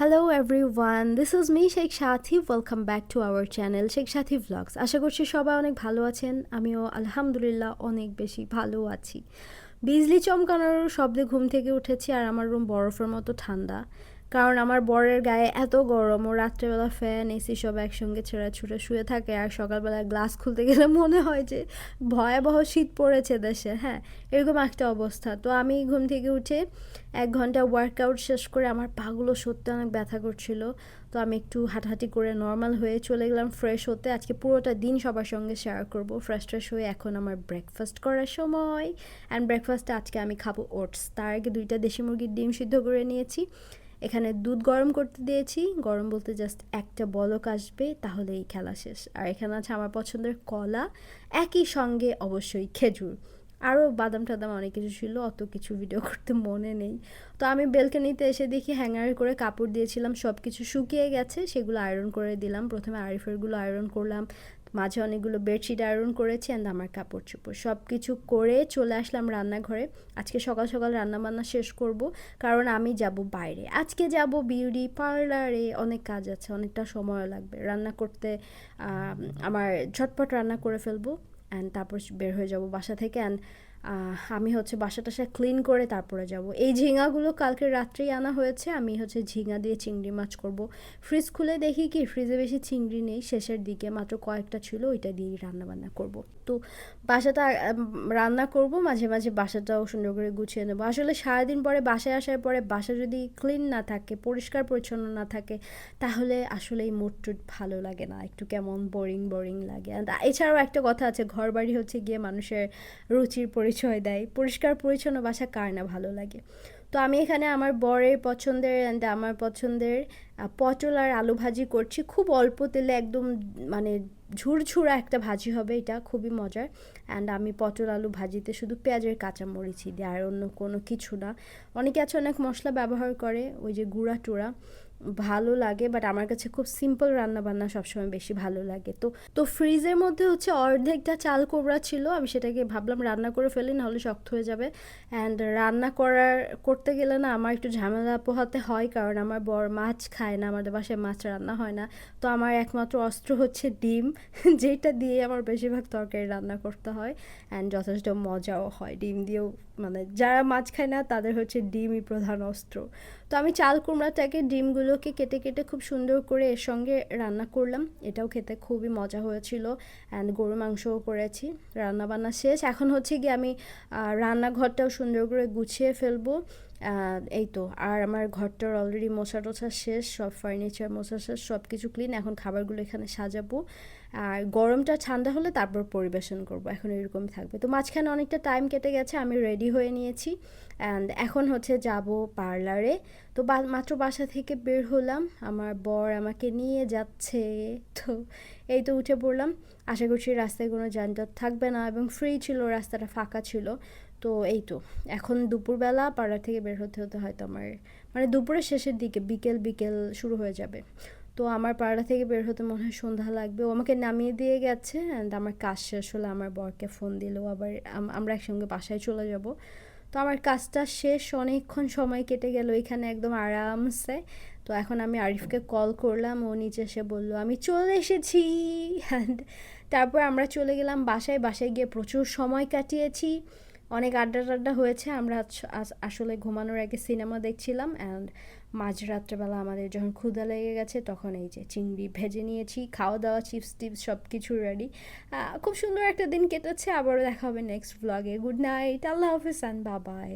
Hello everyone this is me Sheikh Sathi welcome back to our channel Sheikh Sathi vlogs আশা করছি সবাই অনেক ভালো আছেন। আমিও আলহামদুলিল্লাহ অনেক বেশি ভালো আছি। বিজলি চমকানোর শব্দে ঘুম থেকে উঠেছি আর আমার রুম বরফের মতো ঠান্ডা। কারণ আমার বরের গায়ে এত গরম, ও রাত্রেবেলা ফ্যান এসি সব একসঙ্গে ছেঁড়া ছুটে শুয়ে থাকে আর সকালবেলা গ্লাস খুলতে গেলে মনে হয় যে ভয়াবহ শীত পড়েছে দেশে হ্যাঁ এরকম একটা অবস্থা। তো আমি ঘুম থেকে উঠে এক ঘণ্টা ওয়ার্কআউট শেষ করে আমার পাগুলো সত্যি অনেক ব্যথা করছিল। তো আমি একটু হাঁটাহাঁটি করে নর্মাল হয়ে চলে গেলাম ফ্রেশ হতে। আজকে পুরোটা দিন সবার সঙ্গে শেয়ার করব। ফ্রেশ ট্রেশ হয়ে এখন আমার ব্রেকফাস্ট করার সময়। অ্যান্ড ব্রেকফাস্টে আজকে আমি খাব ওটস তার আগে দুইটা দেশি মুরগির ডিম সিদ্ধ করে নিয়েছি। এখানে দুধ গরম করতে দিয়েছি। গরম বলতে জাস্ট একটা বলক আসবে তাহলে এই খেলা শেষ। আর এখানে আছে আমার পছন্দের কলা, একই সঙ্গে অবশ্যই খেজুর। আরও বাদাম টাদাম অনেক কিছু ছিল, অত কিছু ভিডিও করতে মনে নেই। তো আমি বেলকানিতে এসে দেখি হ্যাঙ্গার করে কাপড় দিয়েছিলাম সব কিছু শুকিয়ে গেছে, সেগুলো আয়রন করে দিলাম। প্রথমে আরিফেরগুলো আয়রন করলাম মাঝে অনেকগুলো বেডশিট আয়রন করেছি অ্যান্ড আমার কাপড় চোপড় সব কিছু করে চলে আসলাম রান্নাঘরে। আজকে সকাল সকাল রান্নাবান্না শেষ করব, কারণ আমি যাব বাইরে। আজকে যাব বিউটি পার্লারে, অনেক কাজ আছে, অনেকটা সময় লাগবে। রান্না করতে আমার ঝটপট রান্না করে ফেলব অ্যান্ড তারপর বের হয়ে যাব বাসা থেকে অ্যান্ড আমি হচ্ছে বাসা টাসা ক্লিন করে তারপরে যাব। এই ঝিঙাগুলো কালকে রাত্রেই আনা হয়েছে, আমি হচ্ছে ঝিঙা দিয়ে চিংড়ি মাছ করব। ফ্রিজ খুলে দেখি কি ফ্রিজে বেশি চিংড়ি নেই, শেষের দিকে মাত্র কয়েকটা ছিল, ওইটা দিয়েই রান্না বান্না করব। তো বাসাটা রান্না করব, মাঝে মাঝে বাসাটাও সুন্দর করে গুছিয়ে নেব। আসলে সারাদিন পরে বাসায় আসার পরে বাসা যদি ক্লিন না থাকে, পরিষ্কার পরিচ্ছন্ন না থাকে, তাহলে আসলে এই মুড টুড ভালো লাগে না, একটু কেমন বোরিং বোরিং লাগে। এছাড়াও একটা কথা আছে ঘর বাড়ি হচ্ছে গিয়ে মানুষের রুচির পরিচয় দেয়। পরিষ্কার, পরিচ্ছন্ন বাসা কার না ভালো লাগে? তো আমি এখানে আমার বরের পছন্দের অ্যান্ড আমার পছন্দের পটল আর আলু ভাজি করছি। খুব অল্প তেলে একদম মানে ঝুরঝুরা একটা ভাজি হবে এটা, খুবই মজার। অ্যান্ড আমি পটল, আলু ভাজিতে শুধু পেঁয়াজের কাঁচামরিচই দিই, আর অন্য কোনো কিছু না। অনেকে আছে অনেক মশলা ব্যবহার করে, ওই যে গুঁড়া টুড়া। ভালো লাগে বাট আমার কাছে খুব সিম্পল রান্না বান্না সবসময় বেশি ভালো লাগে। তো তো ফ্রিজের মধ্যে হচ্ছে অর্ধেকটা চাল কোবরা ছিল, আমি সেটাকে ভাবলাম রান্না করে ফেলি, নাহলে শক্ত হয়ে যাবে। অ্যান্ড রান্না করার, করতে গেলে না আমার একটু ঝামেলা পোহাতে হয়, কারণ আমার বর মাছ খায় না, আমাদের বাসায় মাছ রান্না হয় না। তো আমার একমাত্র অস্ত্র হচ্ছে ডিম, যেটা দিয়ে আমার বেশিরভাগ তরকারি রান্না করতে হয়। অ্যান্ড যথেষ্ট মজাও হয়, ডিম দিয়েও মানে যারা মাছ খায় না, তাদের হচ্ছে ডিমই প্রধান অস্ত্র। তো আমি চাল কুমড়াটাকে ডিমগুলোকে কেটে কেটে খুব সুন্দর করে এর সঙ্গে রান্না করলাম। এটাও খেতে খুবই মজা হয়েছিল অ্যান্ড গরু মাংসও করেছি। রান্না বান্না শেষ। এখন হচ্ছে গিয়ে আমি রান্নাঘরটাও সুন্দর করে গুছিয়ে ফেলব। এই তো, আর আমার ঘরটার অলরেডি মোছা টোছা শেষ, সব ফার্নিচার মোছা শেষ সব কিছু ক্লিন এখন খাবারগুলো এখানে সাজাবো। আর গরমটা ঠান্ডা হলে তারপর পরিবেশন করব, এখন এরকম থাকবে। তো মাঝখানে অনেকটা টাইম কেটে গেছে, আমি রেডি হয়ে নিয়েছি। অ্যান্ড এখন হচ্ছে যাব পার্লারে তো মাত্র বাসা থেকে বের হলাম, আমার বর আমাকে নিয়ে যাচ্ছে। তো এই তো উঠে পড়লাম। আশা করছি রাস্তায় কোনো যানজট থাকবে না এবং ফ্রি ছিল, রাস্তাটা ফাঁকা ছিল। তো এই তো, এখন দুপুরবেলা পাড়া থেকে বের হতে হতে হয়তো আমার মানে দুপুরের শেষের দিকে, বিকেল বিকেল শুরু হয়ে যাবে। তো আমার পাড়া থেকে বের হতে মনে হয় সন্ধ্যা লাগবে। ও আমাকে নামিয়ে দিয়ে গেছে অ্যান্ড আমার কাজ শেষ হলে। আমার বরকে ফোন দিল আবার আমরা একসঙ্গে বাসায় চলে যাব। তো আমার কাজটা শেষ, অনেকক্ষণ সময় কেটে গেল। এখানে একদম আরামসে তো এখন আমি আরিফকে কল করলাম, ও নিচে এসে বলল, আমি চলে এসেছি। অ্যান্ড তারপর আমরা চলে গেলাম বাসায়। বাসায় গিয়ে প্রচুর সময় কাটিয়েছি। অনেক আড্ডা টাড্ডা হয়েছে। আমরা আসলে ঘুমানোর আগে সিনেমা দেখছিলাম। অ্যান্ড মাঝরাত্রেবেলা আমাদের যখন ক্ষুদা লেগে গেছে, তখন এই যে চিংড়ি ভেজে নিয়েছি খাওয়া দাওয়া চিপস টিপস সব কিছু রেডি খুব সুন্দর একটা দিন কেটেছে। আবারও দেখা হবে নেক্সট ব্লগে গুড নাইট আল্লাহ হাফিজ অ্যান্ড বাবাই